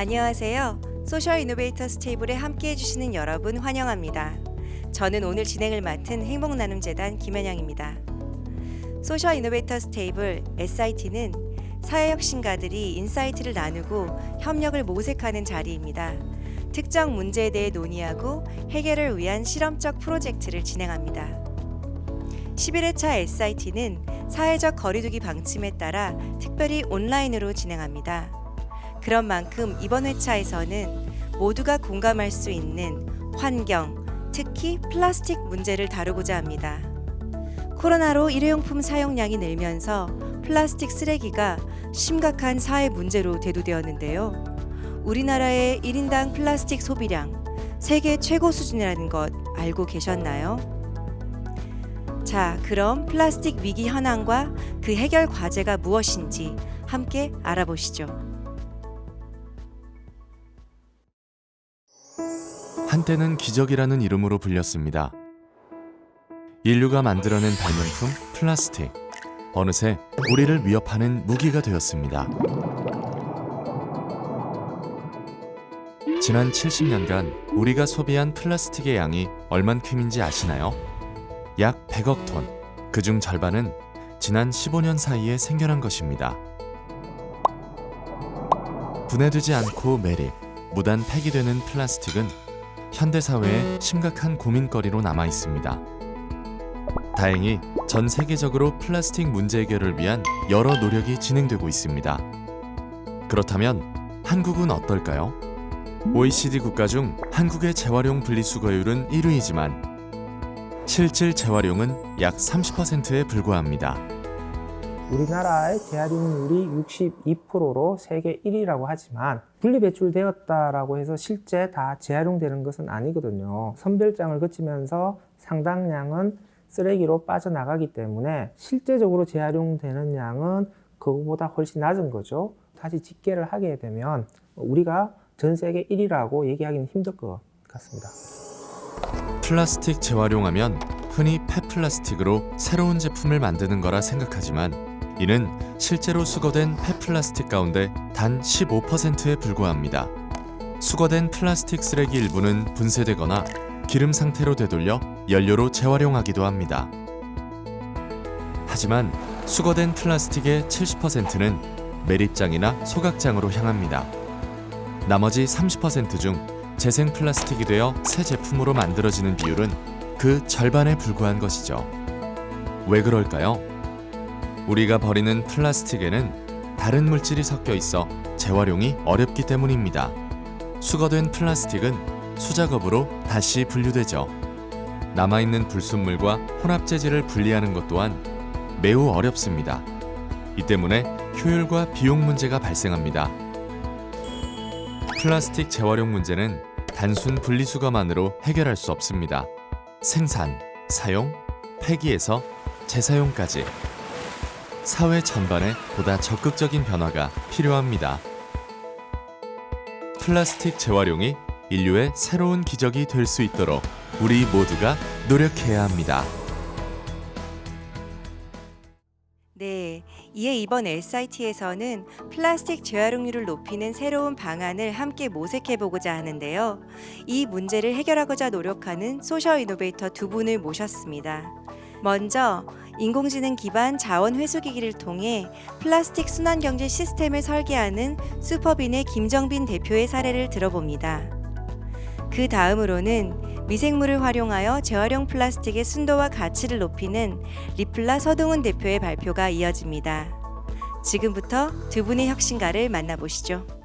안녕하세요. 소셜 이노베이터 스 테이블에 함께 해 주시는 여러분 환영합니다. 저는 오늘 진행을 맡은 행복나눔재단 김현영입니다. 소셜 이노베이터 스 테이블 SIT는 사회혁신가들이 인사이트를 나누고 협력을 모색하는 자리입니다. 특정 문제에 대해 논의하고 해결을 위한 실험적 프로젝트를 진행합니다. 11회차 SIT는 사회적 거리두기 방침에 따라 특별히 온라인으로 진행합니다. 그런 만큼 이번 회차에서는 모두가 공감할 수 있는 환경, 특히 플라스틱 문제를 다루고자 합니다. 코로나로 일회용품 사용량이 늘면서 플라스틱 쓰레기가 심각한 사회 문제로 대두되었는데요. 우리나라의 1인당 플라스틱 소비량 세계 최고 수준이라는 것 알고 계셨나요? 자, 그럼 플라스틱 위기 현황과 그 해결 과제가 무엇인지 함께 알아보시죠. 한때는 기적이라는 이름으로 불렸습니다. 인류가 만들어낸 발명품 플라스틱. 어느새 우리를 위협하는 무기가 되었습니다. 지난 70년간 우리가 소비한 플라스틱의 양이 얼만큼인지 아시나요? 약 100억 톤. 그중 절반은 지난 15년 사이에 생겨난 것입니다. 분해되지 않고 매립, 무단 폐기되는 플라스틱은 현대 사회에 심각한 고민거리로 남아 있습니다. 다행히 전 세계적으로 플라스틱 문제 해결을 위한 여러 노력이 진행되고 있습니다. 그렇다면 한국은 어떨까요? OECD 국가 중 한국의 재활용 분리수거율은 1위이지만 실질 재활용은 약 30%에 불과합니다. 우리나라의 재활용률이 62%로 세계 1위라고 하지만 분리 배출되었다라고 해서 실제 다 재활용되는 것은 아니거든요. 선별장을 거치면서 상당량은 쓰레기로 빠져나가기 때문에 실제적으로 재활용되는 양은 그거보다 훨씬 낮은 거죠. 다시 집계를 하게 되면 우리가 전 세계 1위라고 얘기하기는 힘들 것 같습니다. 플라스틱 재활용하면 흔히 폐플라스틱으로 새로운 제품을 만드는 거라 생각하지만 이는 실제로 수거된 폐플라스틱 가운데 단 15%에 불과합니다. 수거된 플라스틱 쓰레기 일부는 분쇄되거나 기름 상태로 되돌려 연료로 재활용하기도 합니다. 하지만 수거된 플라스틱의 70%는 매립장이나 소각장으로 향합니다. 나머지 30%중 재생 플라스틱이 되어 새 제품으로 만들어지는 비율은 그 절반에 불과한 것이죠. 왜 그럴까요? 우리가 버리는 플라스틱에는 다른 물질이 섞여 있어 재활용이 어렵기 때문입니다. 수거된 플라스틱은 수작업으로 다시 분류되죠. 남아있는 불순물과 혼합재질을 분리하는 것 또한 매우 어렵습니다. 이 때문에 효율과 비용 문제가 발생합니다. 플라스틱 재활용 문제는 단순 분리수거만으로 해결할 수 없습니다. 생산, 사용, 폐기에서 재사용까지 사회 전반에 보다 적극적인 변화가 필요합니다. 플라스틱 재활용이 인류의 새로운 기적이 될 수 있도록 우리 모두가 노력해야 합니다. 네, 이에 이번 SIT에서는 플라스틱 재활용률을 높이는 새로운 방안을 함께 모색해 보고자 하는데요. 이 문제를 해결하고자 노력하는 소셜 이노베이터 두 분을 모셨습니다. 먼저 인공지능 기반 자원 회수기기를 통해 플라스틱 순환 경제 시스템을 설계하는 슈퍼빈의 김정빈 대표의 사례를 들어봅니다. 그 다음으로는 미생물을 활용하여 재활용 플라스틱의 순도와 가치를 높이는 리플라 서동훈 대표의 발표가 이어집니다. 지금부터 두 분의 혁신가를 만나보시죠.